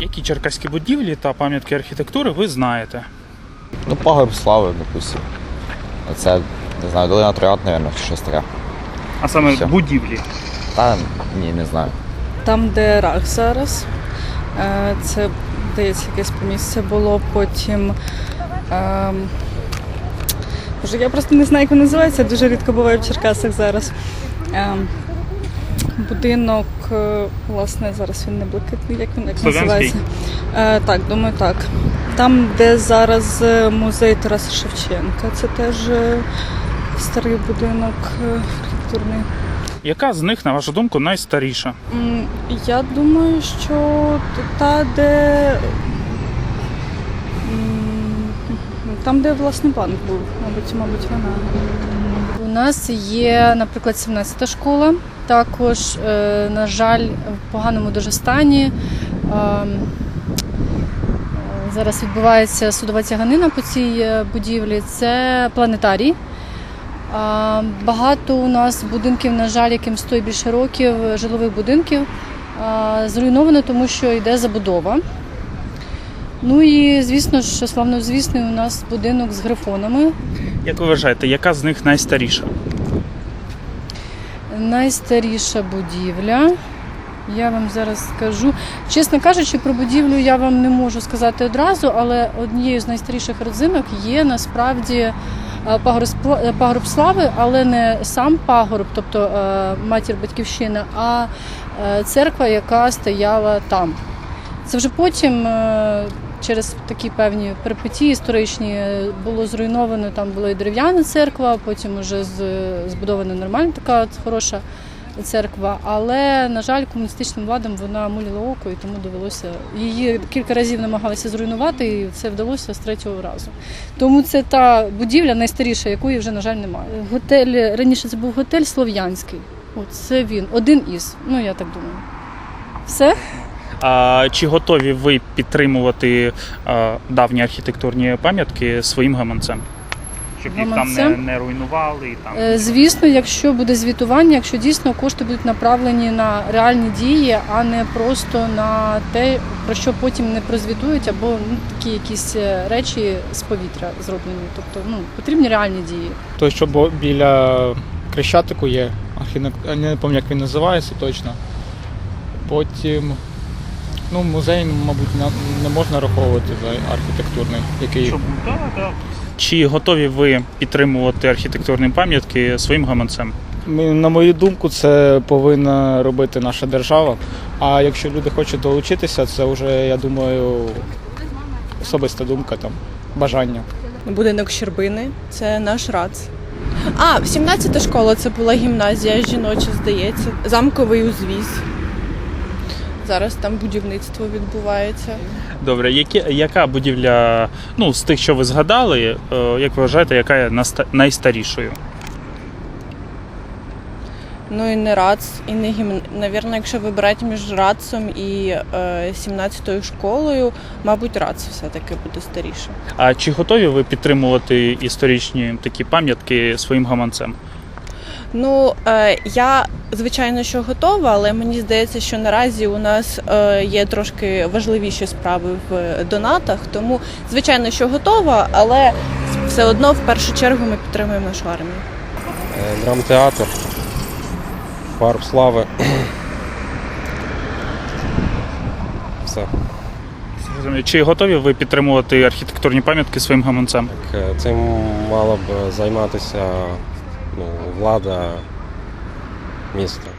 Які черкаські будівлі та пам'ятки архітектури ви знаєте? Ну, пагорб слави, допустим. Це, не знаю, долина Троянд, мабуть, щось таке. А саме Все. будівлі. Та ні, не знаю. Там, де рах зараз. Е, Це, здається, якесь місце було. Потім. Боже, я просто не знаю, як він називається. Дуже рідко буваю в Черкасах зараз. Ем, Будинок, е, власне, зараз він не блакитний, як він як називається? Е, так, думаю, так. Там, де зараз е, музей Тараса Шевченка, це теж е, старий будинок архітектурний. Яка з них, на вашу думку, найстаріша? Я думаю, що та, де. Там, де власне банк був, мабуть, мабуть, вона. У нас є, наприклад, 17-та школа. Також, е, на жаль, в поганому дуже стані. Ем, е, Зараз відбувається судова тяганина по цій е, будівлі. Це планетарій. Багато у нас будинків, на жаль, яким 100 і більше років, житлових будинків зруйновано, тому що йде забудова. Ну і звісно ж, славнозвісний у нас будинок з грифонами. Як ви вважаєте, яка з них найстаріша? Найстаріша будівля. Я вам зараз скажу. Чесно кажучи, про будівлю я вам не можу сказати одразу, але однією з найстаріших родзинок є насправді е, е, пагорб слави, але не сам пагорб, тобто е, матір батьківщина, а церква, яка стояла там. Це вже потім. Е, Через такі певні перипетії історичні е, було зруйновано. Там була і дерев'яна церква, потім вже збудована нормальна така хороша церква. Але, на жаль, комуністичним владам вона муліла око, і тому довелося її кілька разів намагалися зруйнувати, і це вдалося з третього разу. Тому це та будівля найстаріша, якої вже, на жаль, немає. Готель раніше це був готель Слов'янський. От це він, один із. Ну я так думаю. Все. Чи готові ви підтримувати давні архітектурні пам'ятки своїм гаманцем? Щоб їх там не, не руйнували і там. Е, Звісно, якщо буде звітування, якщо дійсно кошти будуть направлені на реальні дії, а не просто на те, про що потім не прозвітують, або ну, такі якісь е, речі з повітря зроблені. Тобто ну, потрібні реальні дії. Той, що бо- біля Крещатику є, архінек- я не пам'ятаю, як він називається точно. Потім, ну, музей, мабуть, на- не можна раховувати за архітектурний, який Щоб- да, да. Чи готові ви підтримувати архітектурні пам'ятки своїм гаманцем? Ми- На мою думку, це повинна робити наша держава. А якщо люди хочуть долучитися, це вже, я думаю, особиста думка, там, бажання. Будинок Щербини, це наш РАЦ. А, 17-та школа це була гімназія жіноча, здається. Замковий узвіз. Зараз там будівництво відбувається. Добре, які, яка будівля, ну, з тих, що ви згадали, е, як ви вважаєте, яка є найстарішою? Ну і не РАЦ, і не гімн. Навірно, якщо вибирати між РАЦом і е, 17-ю школою, мабуть, РАЦ все-таки буде старіше. А чи готові ви підтримувати історичні такі пам'ятки своїм гаманцем? Ну, е, я звичайно що готова, але мені здається, що наразі у нас е, є трошки важливіші справи в донатах. Тому, звичайно, що готова, але все одно в першу чергу ми підтримуємо нашу армію. Е, Драмтеатр, Парк слави. Все. Чи готові ви підтримувати архітектурні пам'ятки своїм гаманцем? Так, Цим мала б займатися ну, влада міста.